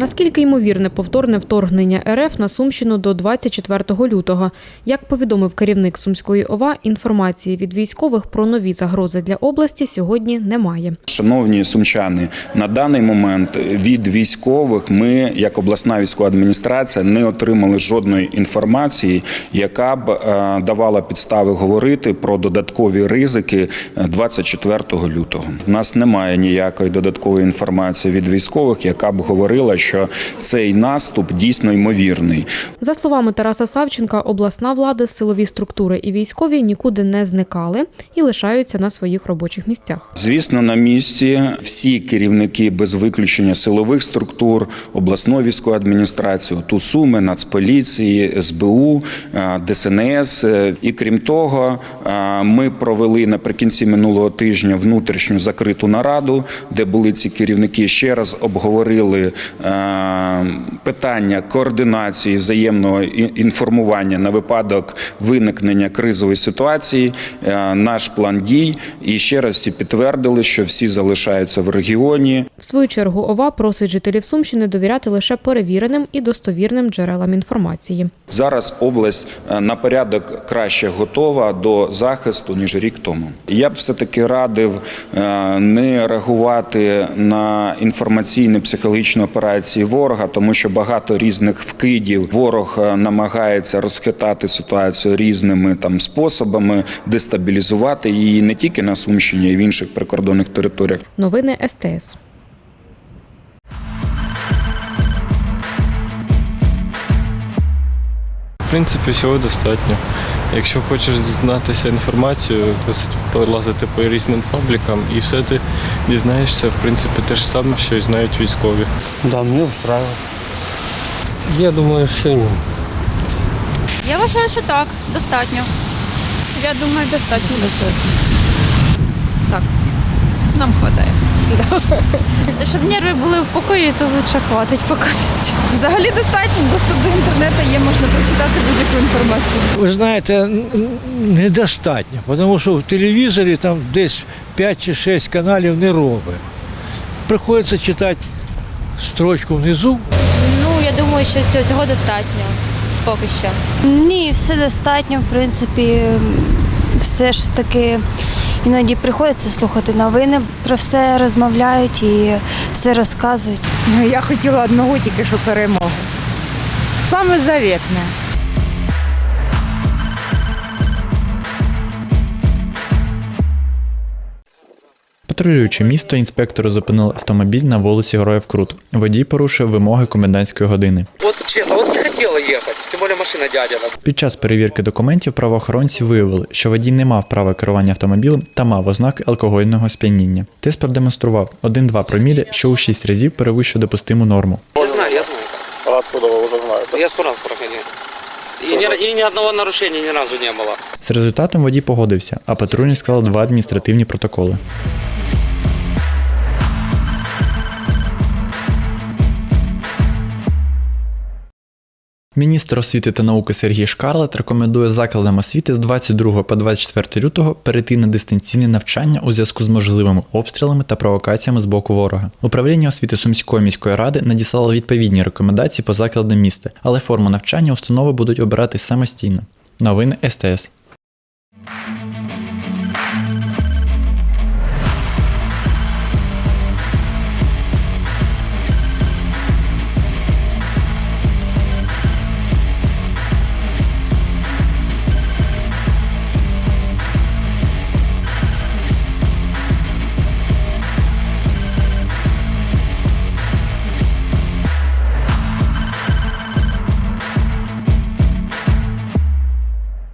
Наскільки ймовірне повторне вторгнення РФ на Сумщину до 24 лютого? Як повідомив керівник Сумської ОВА, інформації від військових про нові загрози для області сьогодні немає. Шановні сумчани, на даний момент від військових ми, як обласна військова адміністрація, не отримали жодної інформації, яка б е, давала підстави говорити про додаткові ризики е, 24 лютого. У нас немає ніякої додаткової інформації від військових, яка б говорила, що цей наступ дійсно ймовірний. За словами Тараса Савченка, обласна влада, силові структури і військові нікуди не зникали і лишаються на своїх робочих місцях. Звісно, на місці всі керівники без виключення силових структур, обласної військової адміністрації, ТУ Суми, Нацполіції, СБУ, е, ДСНС. Е, І крім того, е, ми провели наприкінці минулого тижня внутрішню закриту нараду, де були ці керівники. Ще раз обговорили питання координації взаємного інформування на випадок виникнення кризової ситуації, е, наш план дій. І ще раз всі підтвердили, що всі залишаються в регіоні. В свою чергу ОВА просить жителів Сумщини довіряти лише перевіреним і достовірним джерелам інформації. Зараз область е, на порядок краще готова до захисту ніж рік тому. Я б все таки радив е, не реагувати на інформаційні психологічні операції ворога, тому що багато різних вкидів ворог е, намагається розхитати ситуацію різними там способами, дестабілізувати її не тільки на Сумщині, а й в інших прикордонних територіях. Новини СТС. В принципі, всього достатньо. Якщо хочеш дізнатися інформацію, досить полазити по різним паблікам і все ти дізнаєшся, в принципі, те ж саме, що й знають військові. Да, мне устраивает. Я думаю, что нет. Я вважаю, що так, достатньо. Я думаю, достатньо достатньо. Нам вистачає. Щоб нерви були в покої, то лише хватить поки місць. Взагалі достатньо, доступ до інтернету є, можна прочитати будь-яку інформацію. Ви знаєте, недостатньо, тому що в телевізорі там десь 5 чи 6 каналів не робить. Приходиться читати строчку внизу, Ну, я думаю, що цього, цього достатньо поки що. Ні, все достатньо. В принципі, все ж таки іноді приходиться слухати новини, про все розмовляють і все розказують. Ну, я хотіла одного тільки що перемогу. Саме заветне. Патрулюючи місто, інспектори зупинили автомобіль на вулиці Героїв Крут. Водій порушив вимоги комендантської години. Вот честно, вот не хотела ехать. Тем более машина дядина. Під час перевірки документів правоохоронці виявили, що водій не мав права керування автомобілем та мав ознаки алкогольного сп'яніння. Тест продемонстрував 1-2 промілі, що у 6 разів перевищує допустиму норму. Я знаю, я знаю. А откуда ви вже знаєте? Я сто раз проходил. И ни, и ни одного нарушения ни разу не было. З результатом водій погодився, а патрульні склали два адміністративні протоколи. Міністр освіти та науки Сергій Шкарлет рекомендує закладам освіти з 22 по 24 лютого перейти на дистанційне навчання у зв'язку з можливими обстрілами та провокаціями з боку ворога. Управління освіти Сумської міської ради надіслало відповідні рекомендації по закладам міста, але форму навчання установи будуть обирати самостійно. Новини СТС.